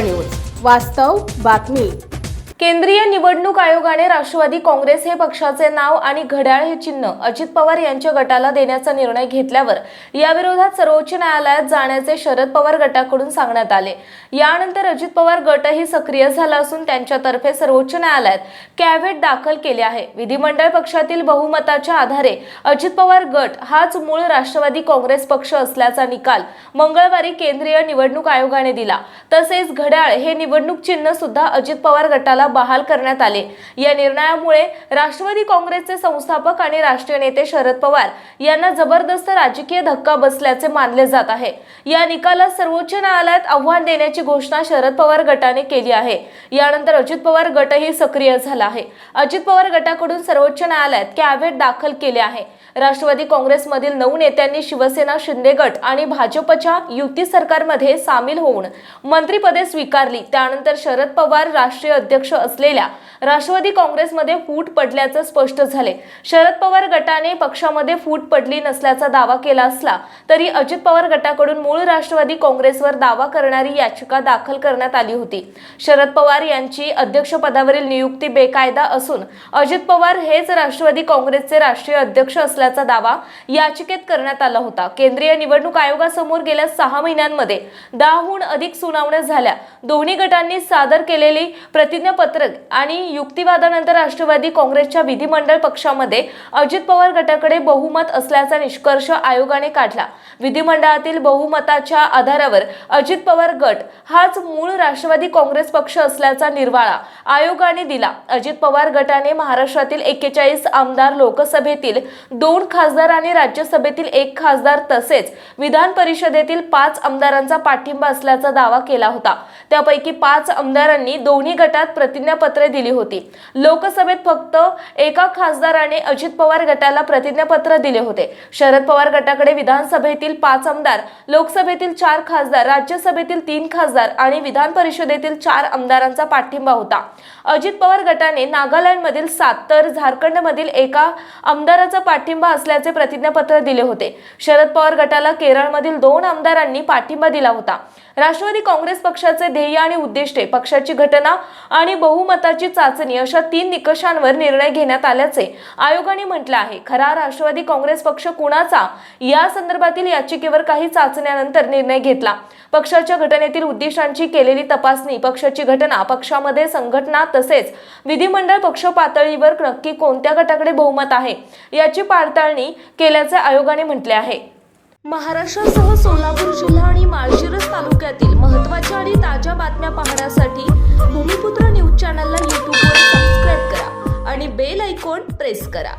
News. वास्तव बातमी. केंद्रीय निवडणूक आयोगाने राष्ट्रवादी काँग्रेस हे पक्षाचे नाव आणि घड्याळ हे चिन्ह अजित पवार यांच्या गटाला देण्याचा निर्णय घेतल्यावर याविरोधात सर्वोच्च न्यायालयात जाण्याचे शरद पवार गटाकडून सांगण्यात आले. यानंतर अजित पवार गटही सक्रिय झाला असून त्यांच्यातर्फे सर्वोच्च न्यायालयात कॅव्हेट दाखल केले आहे. विधिमंडळ पक्षातील बहुमताच्या आधारे अजित पवार गट हाच मूळ राष्ट्रवादी काँग्रेस पक्ष असल्याचा निकाल मंगळवारी केंद्रीय निवडणूक आयोगाने दिला. तसेच घड्याळ हे निवडणूक चिन्ह सुद्धा अजित पवार गटाला बहाल करण्यात आले. या निर्णयामुळे राष्ट्रवादी काँग्रेसचे संस्थापक आणि राष्ट्रीय नेते शरद पवार यांना जबरदस्त राजकीय धक्का बसल्याचे मानले जात आहे. या निकालात सर्वोच्च न्यायालयात आव्हान देण्याची घोषणा शरद पवार गटाने केली आहे. यानंतर अजित पवार गटही सक्रिय झाला आहे. अजित पवार गटाकडून सर्वोच्च न्यायालयात कॅव्हेट दाखल केले आहे. राष्ट्रवादी काँग्रेसमधील नऊ नेत्यांनी शिवसेना शिंदे गट आणि भाजपच्या युती सरकारमध्ये सामील होऊन मंत्रिपदे स्वीकारली. त्यानंतर शरद पवार राष्ट्रीय अध्यक्ष असलेल्या राष्ट्रवादी काँग्रेसमध्ये फूट पडल्याचं स्पष्ट झाले शरद पवार गटाने पक्षामध्ये फूट पडली नसल्याचा दावा केला असला तरी अजित पवार गटाकडून मूळ राष्ट्रवादी काँग्रेसवर दावा करणारी याचिका दाखल करण्यात आली होती. शरद पवार यांची अध्यक्षपदावरील नियुक्ती बेकायदा असून अजित पवार हेच राष्ट्रवादी काँग्रेसचे राष्ट्रीय अध्यक्ष असल्याचा दावा याचिकेत करण्यात आला होता. केंद्रीय निवडणूक आयोगासमोर गेल्या सहा महिन्यांमध्ये दहाहून अधिक सुनावण्या झाल्या. दोन्ही गटांनी सादर केलेली प्रतिज्ञापत्रक आणि युक्तिवादानंतर राष्ट्रवादी काँग्रेसच्या विधिमंडळ पक्षामध्ये अजित पवार गटाकडे बहुमत असल्याचा निष्कर्ष आयोगाने काढला. विधिमंडळातील बहुमताच्या आधारावर अजित पवार गट हाच मूळ राष्ट्रवादी काँग्रेस पक्ष असल्याचा निर्वाळा आयोगाने दिला. अजित पवार गटाने महाराष्ट्रातील एक्केचाळीस आमदार लोकसभेतील दोन खासदार आणि राज्यसभेतील एक खासदार तसेच विधान परिषदेतील पाच आमदारांचा पाठिंबा असल्याचा दावा केला होता. त्यापैकी पाच आमदारांनी दोन्ही गटात प्रतिज्ञापत्रे दिली होती. लोकसभेत फक्त एका खासदाराने अजित पवार गटाला प्रतिज्ञापत्र दिले होते. शरद पवार गटाकडे विधानसभेतील पाच आमदार लोकसभेतील चार खासदार राज्यसभेतील तीन खासदार आणि विधान परिषदेतील चार आमदारांचा पाठिंबा होता. अजित पवार गटाने नागालँडमधील सात तर झारखंडमधील एका आमदाराचा पाठिंबा असल्याचे प्रतिज्ञापत्र दिले होते. शरद पवार गटाला केरळमधील दोन आमदारांनी पाठिंबा दिला होता. राष्ट्रवादी काँग्रेस पक्षाचे ध्येय आणि उद्दिष्टे पक्षाची घटना आणि बहुमताची चाचणी अशा तीन निकषांवर निर्णय घेण्यात आल्याचे आयोगाने म्हटलं आहे. खरा राष्ट्रवादी काँग्रेस पक्ष कुणाचा? या संदर्भातील याचिकेवर काही चाचण्यानंतर निर्णय घेतला. पक्षाच्या घटनेतील उद्दिष्टांची केलेली तपासणी पक्षाची घटना पक्षामध्ये संघटना तसेच विधिमंडळ पक्ष पातळीवर नक्की कोणत्या गटाकडे बहुमत आहे याची पडताळणी केल्याचे आयोगाने म्हटले आहे. महाराष्ट्रासह सोलापूर जिल्हा आणि माळशिरस तालुक्यातील महत्त्वाच्या आणि ताज्या बातम्या पाहण्यासाठी कोण प्रेस करा.